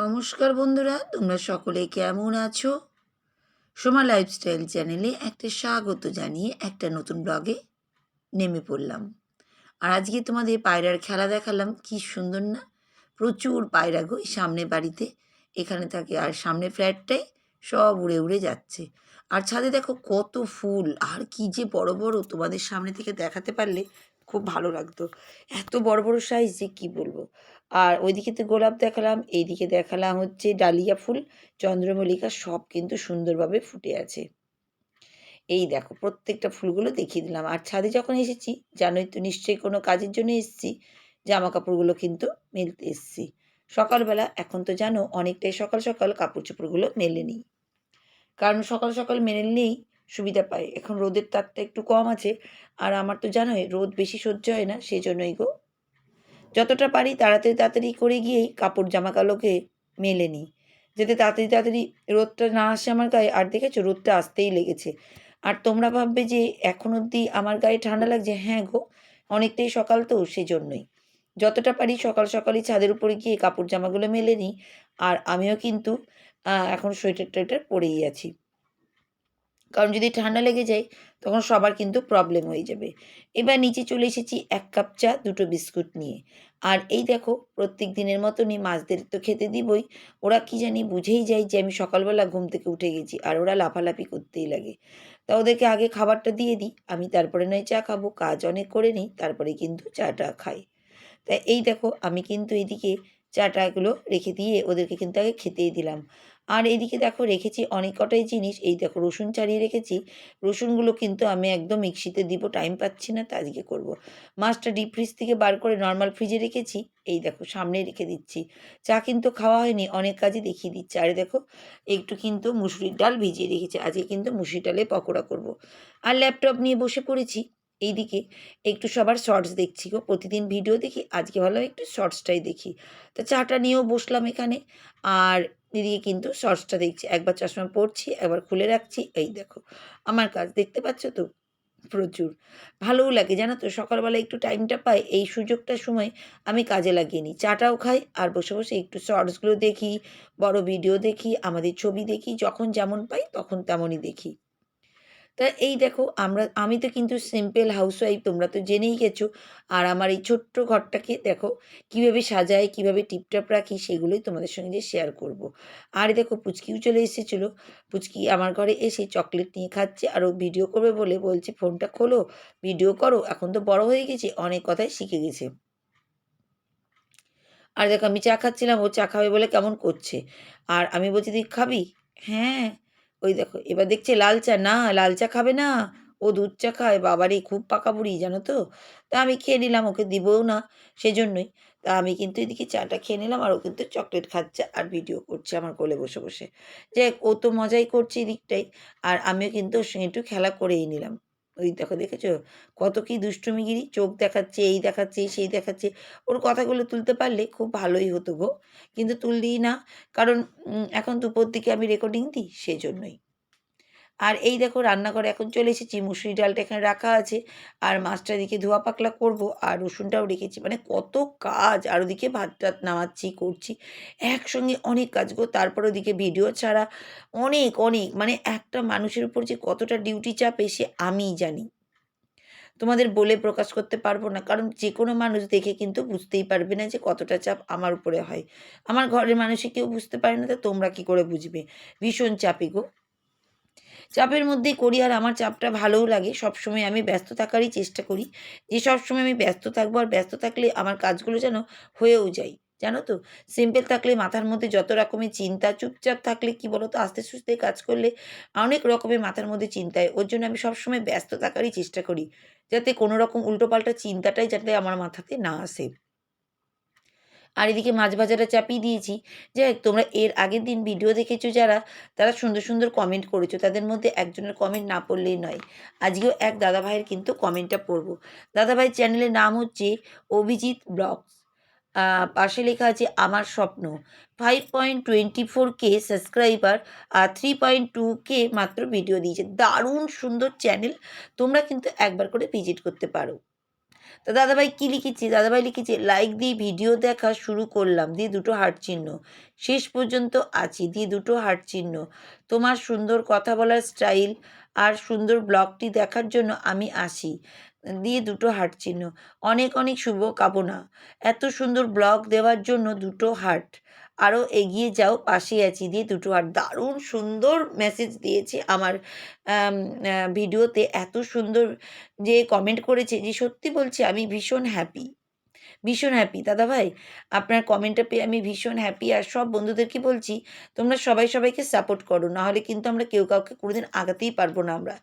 নমস্কার বন্ধুরা, তোমরা সকলে কেমন আছো? সোমা লাইফস্টাইল চ্যানেলে একটা স্বাগত জানিয়ে একটা নতুন ব্লগে নেমে পড়লাম। আর আজকে তোমাদের পায়রার খেলা দেখালাম, কি সুন্দর না? প্রচুর পায়রা গো সামনে বাড়িতে, এখানে থাকে আর সামনে ফ্ল্যাটটাই সব উড়ে উড়ে যাচ্ছে। আর ছাদে দেখো কত ফুল, আর কি যে বড় বড় তোমাদের সামনে থেকে দেখাতে পারলে খুব ভালো লাগতো। এত বড় বড় সাইজ যে কী বলব? আর ওইদিকে তো গোলাপ দেখালাম, এইদিকে দেখালাম হচ্ছে ডালিয়া ফুল, চন্দ্রমল্লিকা সব কিন্তু সুন্দরভাবে ফুটে আছে। এই দেখো, প্রত্যেকটা ফুলগুলো দেখিয়ে দিলাম। আর ছাদে যখন এসেছি, জানোই তো নিশ্চয়ই কোনো কাজের জন্য এসেছি জামা কাপড়গুলো কিন্তু মেলতে এসেছি। সকালবেলা, এখন তো জানো, অনেকটাই সকাল সকাল কাপড় চোপড়গুলো মেলে নিই। কারণ সকাল সকাল মেনে নিলেই সুবিধা পায় এখন রোদের তাপটা একটু কম আছে। আর আমার তো জানোই, রোদ বেশি সহ্য হয় না সেই জন্যই গো। যতটা পারি তাড়াতাড়ি তাড়াতাড়ি করে গিয়েই কাপড় জামাকালোকে মেলে নিই। যাতে তাড়াতাড়ি তাড়াতাড়ি রোদটা না আসে আমার গায়ে। আর দেখেছ, রোদটা আসতেই লেগেছে। আর তোমরা ভাববে যে এখন অবধি আমার গায়ে ঠান্ডা লাগছে হ্যাঁ গো, অনেকটাই সকাল তো, সেজন্যই। যতটা পারি সকাল, সকালই ছাদের উপরে গিয়ে কাপড়, জামাগুলো মেলে নিই। আর আমিও কিন্তু এখন সোয়েটার টোয়েটার পরেই আছি। কারণ যদি ঠান্ডা লেগে যায়, তখন সবার কিন্তু প্রবলেম হয়ে যাবে। এবার নিচে চলে এসেছি এক কাপ চা, দুটো বিস্কুট নিয়ে। আর এই দেখো, প্রত্যেক দিনের মতনই মাছদের তো খেতে দিবই। ওরা কি জানি বুঝেই যায় যে আমি সকালবেলা ঘুম থেকে উঠে গেছি আর ওরা লাফালাফি করতেই লাগে। তা ওদেরকে আগে খাবারটা দিয়ে দিই, আমি তারপরে নয় চা খাব, কাজ অনেক করে নিই, তারপরে কিন্তু চাটা খাই। তা এই দেখো, আমি কিন্তু এদিকে চাটাগুলো রেখে দিয়ে ওদেরকে কিন্তু আগে খেতেই দিলাম। আর এইদিকে দেখো রেখেছি অনেক কটাই জিনিস। এই দেখো রসুন ছাড়িয়ে রেখেছি। রসুনগুলো কিন্তু আমি একদম মিক্সিতে দিব, টাইম পাচ্ছি না, তা আজকে করব। মাছটা ডিপ ফ্রিজ থেকে বার করে নর্মাল ফ্রিজে রেখেছি। এই দেখো সামনে রেখে দিচ্ছি। চা কিন্তু খাওয়া হয়নি, অনেক কাজই দেখিয়ে দিচ্ছে। আর দেখো একটু কিন্তু মুসুরির ডাল ভিজিয়ে রেখেছি। আজকে কিন্তু মুসুরি ডালে পকোড়া করব। আর ল্যাপটপ নিয়ে বসে পড়েছি। এইদিকে একটু সবার শর্টস দেখছি গো। প্রতিদিন ভিডিও দেখি, আজকে ভালো একটু শর্টসটাই দেখি। তো চাটা নিয়েও বসলাম এখানে। আর এদিকে কিন্তু শর্টসটা দেখছি, একবার চশমা পড়ছি একবার খুলে রাখছি। এই দেখো, আমার কাজ দেখতে পাচ্ছ তো? প্রচুর। ভালোও লাগে, জানো তো? সকালবেলা একটু টাইমটা পাই, এই সুযোগটা সময় আমি কাজে লাগিয়ে নিই। চাটাও খাই, আর বসে বসে একটু শর্টসগুলো দেখি, বড় ভিডিও দেখি, আমাদের ছবি দেখি, যখন যেমন পাই তখন তেমনই দেখি। তা এই দেখো, আমরা, আমি তো কিন্তু সিম্পল হাউসওয়াইফ তোমরা তো জেনেই গেছো। আর আমার এই ছোট্ট ঘরটাকে দেখো, কীভাবে সাজাই, কীভাবে টিপটাপ রাখি, সেগুলোই তোমাদের সঙ্গে শেয়ার করব। আর দেখো, পুচকিও চলে এসেছিল। পুচকি আমার ঘরে এসে চকলেট নিয়ে খাচ্ছে, আর ও ভিডিও করবে বলে বলছে, ফোনটা খোলো ভিডিও করো, এখন তো বড় হয়ে গেছে, অনেক কথাই শিখে গেছে। আর দেখো, আমি চা খাচ্ছিলাম, ও চা খাবে বলে কেমন করছে? আর আমি বলছি, তুই খাবি? হ্যাঁ। ওই দেখো, এবার দেখছে লাল চা, না, লাল চা খাবে না। ও দুধ চা খায় বাবারই খুব পাকা বুড়ি জানো তো? তা আমি খেয়ে নিলাম, ওকে দিবও না সেজন্যই। তা আমি কিন্তু এদিকে চাটা খেয়ে নিলাম, আর ও কিন্তু চকলেট খাচ্ছে আর ভিডিও করছে আমার কোলে বসে বসে। যে ও তো মজাই করছে এদিকটাই, আর আমিও কিন্তু একটু খেলা করেই নিলাম। ওই দেখো দেখেছ? কত কি দুষ্টুমিগিরি, চোখ দেখাচ্ছে, এই দেখাচ্ছে, সেই দেখাচ্ছে। ওর কথাগুলো তুলতে পারলে খুব ভালোই হতো গো। কিন্তু তুলদিই না, কারণ এখন দুপুর দিকে আমি রেকর্ডিং দিই, সেজন্যই। আর এই দেখো রান্নাঘরে এখন চলে এসেছি। মুসুরি ডালটা এখানে রাখা আছে। আর মাছটা দিকে ধোয়া পাকলা করব আর রসুনটাও রেখেছি। মানে কত কাজ! আর ওদিকে ভাত টাত নামাচ্ছি, করছি। একসঙ্গে অনেক কাজ গো। তারপর ওদিকে ভিডিও ছাড়া অনেক অনেক। মানে একটা মানুষের উপর যে কতটা ডিউটি চাপ এসে আমিই জানি। তোমাদের বলে প্রকাশ করতে পারব না। কারণ যে কোনো মানুষ দেখে কিন্তু বুঝতেই পারবে না যে কতটা চাপ আমার উপরে হয়। আমার ঘরের মানুষই কেউ বুঝতে পারে না, তো তোমরা কি করে বুঝবে? ভীষণ চাপে গো। চাপের মধ্যেই করি আর আমার চাপটা ভালোও লাগে। সবসময় আমি ব্যস্ত থাকারই চেষ্টা করি। যে সবসময় আমি ব্যস্ত থাকব আর ব্যস্ত থাকলে আমার কাজগুলো যেন হয়েও যায়। জানো তো? সিম্পল থাকলে মাথার মধ্যে যত রকমের চিন্তা, চুপচাপ থাকলে কি বলো তো আস্তে সুস্তে কাজ করলে অনেক রকমের মাথার মধ্যে চিন্তায় ওর জন্য আমি সবসময় ব্যস্ত থাকারই চেষ্টা করি। যাতে কোনো রকম উল্টোপাল্টা চিন্তাটাই যাতে আমার মাথাতে না আসে। আর এদিকে মাছ ভাজাটা চাপিয়ে দিয়েছি। যে তোমরা এর আগের দিন ভিডিও দেখেছ যারা, তারা সুন্দর সুন্দর কমেন্ট করেছ। তাদের মধ্যে একজনের কমেন্ট না পড়লেই নয়। আজকেও এক দাদাভাইয়ের কিন্তু কমেন্টটা পড়ব। দাদাভাইয়ের চ্যানেলের নাম হচ্ছে অভিজিৎ ব্লগস। পাশে লেখা আছে, আমার স্বপ্ন। Five point twenty four K subscriber আর থ্রি পয়েন্ট টু কে মাত্র ভিডিও দিয়েছে। দারুণ সুন্দর চ্যানেল তোমরা কিন্তু একবার করে ভিজিট করতে পারো। তো দাদাভাই কী লিখেছি? দাদাভাই লিখেছি, লাইক দিয়ে ভিডিও দেখা শুরু করলাম, দিয়ে দুটো হাট চিহ্ন। শেষ পর্যন্ত আছি, দিয়ে দুটো হাট চিহ্ন। তোমার সুন্দর কথা বলার স্টাইল আর সুন্দর ব্লগটি দেখার জন্য আমি আসি, দিয়ে দুটো হাট চিহ্ন। অনেক অনেক শুভ কামনা এত সুন্দর ব্লগ দেওয়ার জন্য দুটো হার্ট। আরও এগিয়ে যাও পাশে আছি। দিয়ে দুটো আর দারুণ সুন্দর মেসেজ দিয়েছে আমার ভিডিওতে। এত সুন্দর যে কমেন্ট করেছে যে সত্যি বলছি আমি ভীষণ হ্যাপি ভীষণ হ্যাপি দাদা ভাই, আপনার কমেন্টটা পেয়ে আমি ভীষণ হ্যাপি আর সব বন্ধুদেরকে বলছি, তোমরা সবাই সবাইকে সাপোর্ট করো নাহলে কিন্তু আমরা কেউ কাউকে কোনোদিন আগাতেই পারব না আমরা।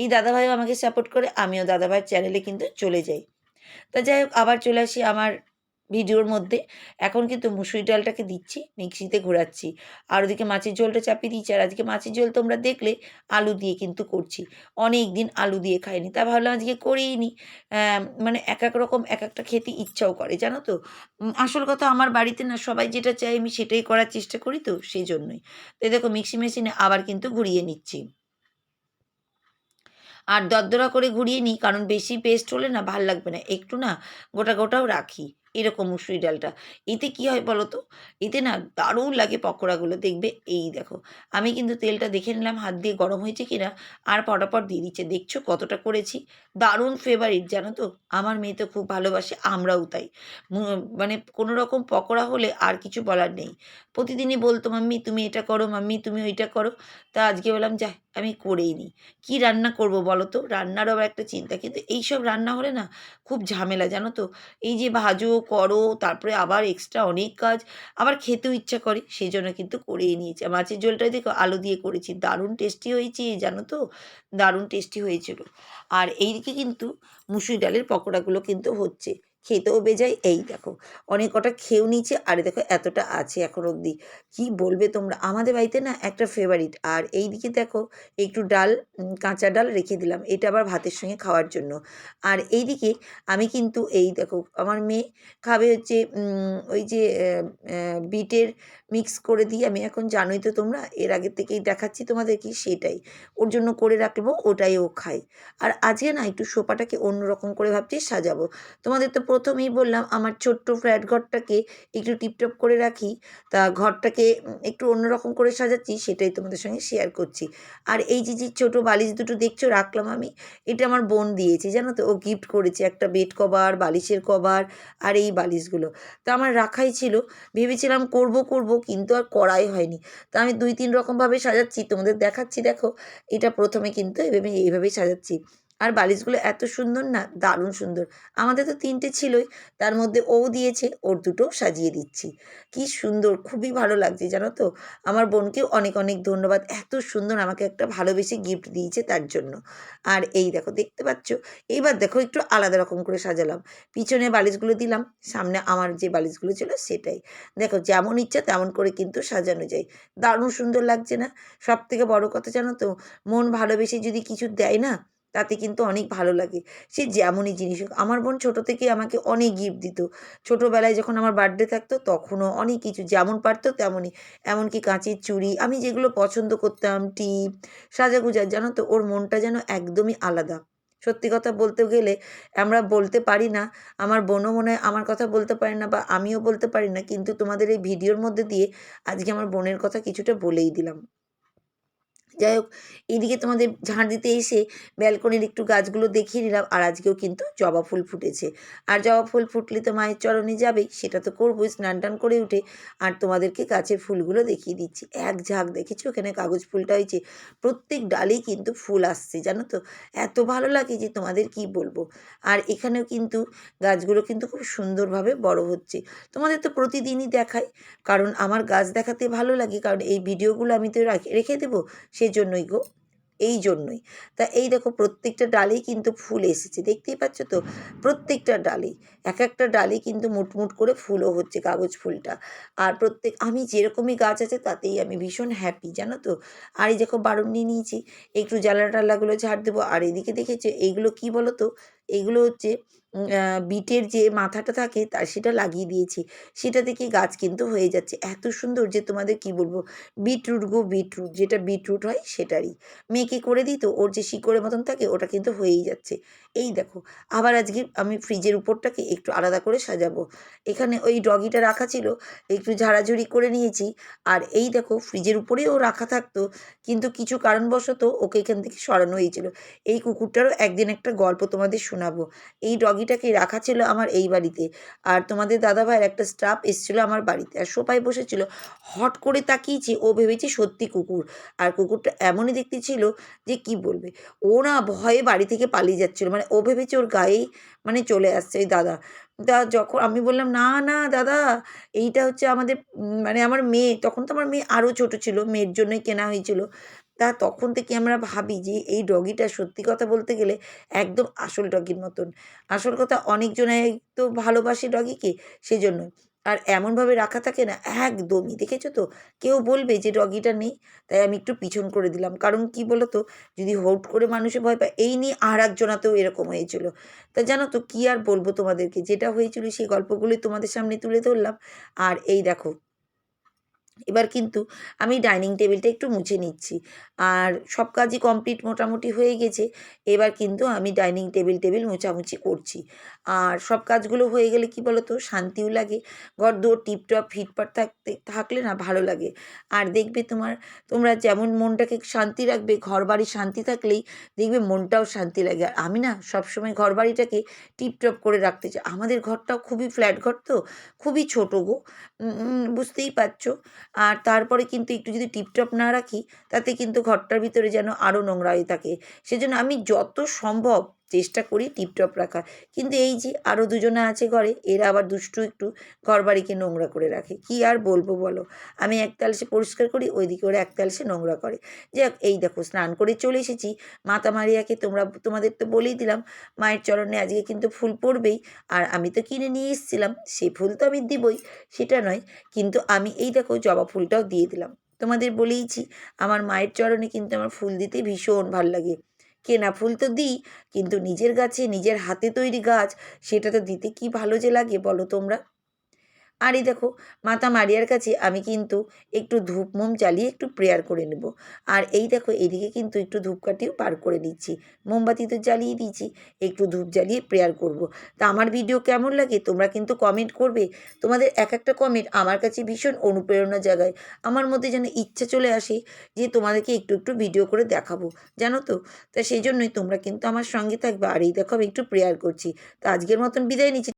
এই দাদাভাইও আমাকে সাপোর্ট করে, আমিও দাদাভাইয়ের চ্যানেলে কিন্তু চলে যাই। তা যাই হোক, আবার চলে আসি আমার ভিডিওর মধ্যে। এখন কিন্তু মুসুরি ডালটাকে দিচ্ছি, মিক্সিতে ঘোরাচ্ছি। আর ওদিকে মাছের ঝোলটা চাপিয়ে দিচ্ছি আর আজকে মাছের ঝোল তোমরা দেখলে, আলু দিয়ে কিন্তু করছি। অনেক দিন আলু দিয়ে খাইনি। তা ভাবলাম আজকে করেই নি। মানে এক এক রকম এক একটা খেতে ইচ্ছাও করে, জানো তো? আসল কথা আমার বাড়িতে না সবাই যেটা চাই আমি সেটাই করার চেষ্টা করি তো সেই জন্যই তো দেখো মিক্সি মেশিনে আবার কিন্তু ঘুরিয়ে নিচ্ছি। আর দরদরা করে ঘুরিয়ে নিই কারণ বেশি পেস্ট হলে না ভালো লাগবে না। একটু না গোটা গোটাও রাখি। এরকম মুসুরি ডালটা। এতে কি হয় বলো তো? এতে না দারুণ লাগে পকোড়াগুলো। দেখবে এই দেখো, আমি কিন্তু তেলটা দেখে নিলাম, হাত দিয়ে গরম হয়েছে কিনা, আর পটাপট দিয়ে দিচ্ছে। দেখছ কতটা করেছি? দারুণ ফেভারিট জানো তো? আমার মেয়ে তো খুব ভালোবাসে, আমরাও তাই। মানে কোনো রকম পকোড়া হলে আর কিছু বলার নেই। প্রতিদিনই বলতো, মাম্মি, তুমি এটা করো, মাম্মি, তুমি ওইটা করো। তা আজকে বললাম যা আমি করেই নিই। কী রান্না করব বলো তো? রান্নারও আবার একটা চিন্তা, কিন্তু এইসব রান্না হলে না খুব ঝামেলা, জানো তো? এই যে ভাজো করো, তারপরে আবার এক্সট্রা অনেক কাজ, আবার খেতেও ইচ্ছা করে, সেই জন্য কিন্তু করেই নিয়েছি। মাছের ঝোলটা দেখো আলু দিয়ে করেছি, দারুণ টেস্টি হয়েছে, জানো তো? দারুণ টেস্টি হয়েছিল। আর এইদিকে কিন্তু মুসুর ডালের পকোড়াগুলো কিন্তু হচ্ছে। খেতেও বেজায়। এই দেখো, অনেক কটা খেয়েও নিয়েছে আর দেখো এতটা আছে এখন অবধি কি বলবে তোমরা? আমাদের বাড়িতে না একটা ফেভারিট আর এই দিকে দেখো একটু ডাল কাঁচা ডাল রেখে দিলাম, এটা আবার ভাতের সঙ্গে খাওয়ার জন্য। আর এই দিকে আমি কিন্তু এই দেখো, আমার মেয়ে খাবে হচ্ছে ওই যে বিটের মিক্স করে দিই আমি এখন জানোই তো তোমরা, এর আগে থেকেই দেখাচ্ছি তোমাদের কি সেটাই। ওর জন্য করে রাখব, ওটাই ও খায়। আর আজকে না একটু সোফাটাকে অন্যরকম করে ভাবছি সাজাবো। তোমাদের তো প্রথমেই বললাম, আমার ছোট্ট ফ্ল্যাট ঘরটাকে একটু টিপটপ করে রাখি। তা ঘরটাকে একটু অন্যরকম করে সাজাচ্ছি, সেটাই তোমাদের সঙ্গে শেয়ার করছি। আর এই যে যে ছোটো বালিশ দুটো দেখছ, রাখলাম আমি। এটা আমার বোন দিয়েছে, জানো তো? ও গিফট করেছে, একটা বেড কভার বালিশের কভার আর এই বালিশগুলো। তা আমার রাখাই ছিল। ভেবেছিলাম করব করব, কিন্তু আর করাই হয়নি। তা আমি দুই, তিন রকমভাবে সাজাচ্ছি, তোমাদের দেখাচ্ছি, দেখো। এটা প্রথমে কিন্তু এভাবে, এইভাবেই সাজাচ্ছি। আর বালিশগুলো এত সুন্দর না, দারুণ সুন্দর। আমাদের তো তিনটে ছিলই, তার মধ্যে ও দিয়েছে, ওর দুটো সাজিয়ে দিচ্ছি। কি সুন্দর, খুবই ভালো লাগছে, জানো তো? আমার বোনকেও অনেক অনেক ধন্যবাদ, এত সুন্দর আমাকে একটা ভালোবেসে গিফট দিয়েছে তার জন্য। আর এই দেখো, দেখতে পাচ্ছ? এইবার দেখো, একটু আলাদা রকম করে সাজালাম। পিছনে বালিশগুলো দিলাম, সামনে আমার যে বালিশগুলো ছিল সেটাই। দেখো, যেমন ইচ্ছা তেমন করে কিন্তু সাজানো যায়। দারুণ সুন্দর লাগছে না? সব থেকে বড় কথা জানো তো, মন ভালোবেসে যদি কিছু দেয় না তাতে কিন্তু অনেক ভালো লাগে। সে যেমনই জিনিস হোক, আমার বোন ছোটো থেকে আমাকে অনেক গিফট দিত। ছোটোবেলায় যখন আমার বার্থডে থাকতো, তখনও অনেক কিছু, যেমন পারতো তেমনই। এমনকি কাঁচের চুড়ি, আমি যেগুলো পছন্দ করতাম, টিপ সাজাগুজার জানো তো, ওর মনটা যেন একদমই আলাদা। সত্যি কথা বলতে গেলে, আমরা বলতে পারি না, আমার বোনও মনে হয় আমার কথা বলতে পারে না বা আমিও বলতে পারি না, কিন্তু তোমাদের এই ভিডিওর মধ্যে দিয়ে আজকে আমার বোনের কথা কিছুটা বলেই দিলাম। যাই হোক, এদিকে তোমাদের ঝাড় দিতে এসে ব্যালকনির একটু গাছগুলো দেখিয়ে নিলাম, আর আজকেও কিন্তু জবা ফুল ফুটেছে। আর জবা ফুল ফুটলে তো মায়ের চরণে যাবেই সেটা তো করবোই, স্নান টান করে উঠে। আর তোমাদেরকে গাছের ফুলগুলো দেখিয়ে দিচ্ছি। এক ঝাঁক দেখেছ? ওখানে কাগজ ফুলটা হয়েছে। প্রত্যেক ডালেই কিন্তু ফুল আসছে, জানো তো? এত ভালো লাগে যে তোমাদের কি বলব? আর এখানেও কিন্তু গাছগুলো কিন্তু খুব সুন্দরভাবে বড় হচ্ছে। তোমাদের তো প্রতিদিনই দেখাই, কারণ আমার গাছ দেখাতে ভালো লাগে, কারণ এই ভিডিওগুলো আমি তো রাখে, রেখে দেবো? সেই জন্যই গো, এই জন্যই। তা এই দেখো প্রত্যেকটা ডালেই কিন্তু ফুল এসেছে, দেখতেই পাচ্ছ তো? প্রত্যেকটা ডালেই, এক একটা ডালে কিন্তু মুটমুট করে ফুলও হচ্ছে কাগজ ফুলটা। আর প্রত্যেক, আমি যেরকমই গাছ আছে তাতেই আমি ভীষণ হ্যাপি জানো তো? আর এই দেখো বারণ নিয়ে নিয়েছি, একটু জ্বালা টালাগুলো ঝাড় দেবো, আর এদিকে দেখেছ, এইগুলো কি বলো তো? এগুলো হচ্ছে বিটের যে মাথাটা থাকে তার সেটা লাগিয়ে দিয়েছি। সেটা থেকে গাছ কিন্তু হয়ে যাচ্ছে। এত সুন্দর যে তোমাদের কি বলব? বিটরুট গো বিটরুট, যেটা বিটরুট হয় সেটারই। মেয়েকে করে দিই তো ওর যে শিকড়ের মতন থাকে ওটা কিন্তু হয়েই যাচ্ছে। এই দেখো, আবার আজকে আমি ফ্রিজের উপরটাকে একটু আলাদা করে সাজাবো। এখানে ওই ডগিটা রাখা ছিল, একটু ঝাড়াঝুড়ি করে নিয়েছি। আর এই দেখো, ফ্রিজের উপরেও রাখা থাকতো, কিন্তু কিছু কারণবশত ওকে এখান থেকে সরানো হয়েছিল। এই কুকুরটারও একদিন একটা গল্প তোমাদের শোনাবো। এই ডগিটাকে রাখা ছিল আমার এই বাড়িতে। আর তোমাদের দাদাভাইয়ের একটা স্টাফ এসেছিল আমার বাড়িতে আর সোফায় বসেছিল। হট করে তাকিয়েছে ও ভেবেছে সত্যি কুকুর। আর কুকুরটা এমনই দেখতে ছিল যে কি বলবে? ও না ভয়ে বাড়ি থেকে পালিয়ে যাচ্ছিল। মানে ও ভেবেছে ওর গায়েই মানে চলে আসছে ওই দাদা। তা যখন আমি বললাম, না না, দাদা, এইটা হচ্ছে আমাদের মানে আমার মেয়ে। তখন তো আমার মেয়ে আরও ছোট ছিল, মেয়ের জন্যই কেনা হয়েছিল। তা তখন থেকে আমরা ভাবি যে এই ডগিটা সত্যি কথা বলতে গেলে একদম আসল ডগির মতন। আসল কথা অনেকজনে তো ভালোবাসে ডগিকে সেজন্য আর এমনভাবে রাখা থাকে না, একদমই। দেখেছ তো? কেউ বলবে যে ডগিটা নেই, তাই আমি একটু পিছন করে দিলাম। কারণ কি বলো তো যদি হুট করে মানুষে ভয় পায়, এই নিয়ে আর একজনাতেও এরকম হয়েছিল। তা জানো তো, কী আর বলব তোমাদেরকে? যেটা হয়েছিল সেই গল্পগুলি তোমাদের সামনে তুলে ধরলাম। আর এই দেখো এবার কিন্তু আমি ডাইনিং টেবিলটা একটু মুছে নিচ্ছি। আর সব কাজই কমপ্লিট মোটামুটি হয়ে গেছে, এবার কিন্তু আমি ডাইনিং টেবিল টেবিল মোছামুছি করছি। আর সব কাজগুলো হয়ে গেলে কি বলো তো শান্তিও লাগে। ঘর দুয়ার টিপটপ, ফিটফাট থাকতে, থাকলে না ভালো লাগে। আর দেখবে তোমার, তোমরা যেমন মনটাকে শান্তি রাখবে ঘর বাড়ি শান্তি থাকলেই দেখবে মনটাও শান্তি লাগে। আর আমি না সবসময় ঘর বাড়িটাকে টিপটপ করে রাখতে চাই। আমাদের ঘরটাও খুবই ফ্ল্যাট ঘর তো, খুবই ছোটো গো। বুঝতেই পারছ। আর তারপরে কিন্তু একটু যদি টিপটপ না রাখি, তাতে কিন্তু ঘরটার ভিতরে যেন আরও নোংরা হয়ে থাকে। সেজন্য আমি যত সম্ভব চেষ্টা করি টিপটপ রাখার। কিন্তু এই যে আরও দুজনে আছে ঘরে, এরা আবার দুষ্টু একটু ঘর বাড়িকে নোংরা করে রাখে। কি আর বলব বলো? আমি একতাল সে পরিষ্কার করি, ওইদিকে ওরা একতাল সে নোংরা করে। যাক, এই দেখো, স্নান করে চলে এসেছি। মাতা মারিয়াকে তোমরা, তোমাদের তো বলেই দিলাম, মায়ের চরণে আজকে কিন্তু ফুল পড়বেই। আর আমি তো কিনে নিয়ে এসেছিলাম, সে ফুল তো আমি দিবই, সেটা নয়। কিন্তু আমি, এই দেখো, জবা ফুলটাও দিয়ে দিলাম। তোমাদের বলেইছি, আমার মায়ের চরণে কিন্তু আমার ফুল দিতে ভীষণ ভালো লাগে। কেনা ফুল তো দিই, কিন্তু নিজের গাছে, নিজের হাতে তৈরি গাছ, সেটা তো দিতে কি ভালো যে লাগে বলো তোমরা? আর এই দেখো, মাতা মারিয়ার কাছে আমি কিন্তু একটু ধূপ মোম জ্বালিয়ে একটু প্রেয়ার করে নেব। আর এই দেখো, এদিকে কিন্তু একটু ধূপকাঠিও পার করে নিচ্ছি। মোমবাতি তো জ্বালিয়ে দিয়েছি, একটু ধূপ জ্বালিয়ে প্রেয়ার করব। তা আমার ভিডিও কেমন লাগে? তোমরা কিন্তু কমেন্ট করবে। তোমাদের এক একটা কমেন্ট আমার কাছে ভীষণ অনুপ্রেরণা জাগায়। আমার মধ্যে যেন ইচ্ছা চলে আসে যে তোমাদেরকে একটু একটু ভিডিও করে দেখাবো, জানো তো? তা সেই জন্যই তোমরা কিন্তু আমার সঙ্গে থাকবে। আর এই দেখো, আমি একটু প্রেয়ার করছি। তা আজকের মতন বিদায় নিচ্ছি।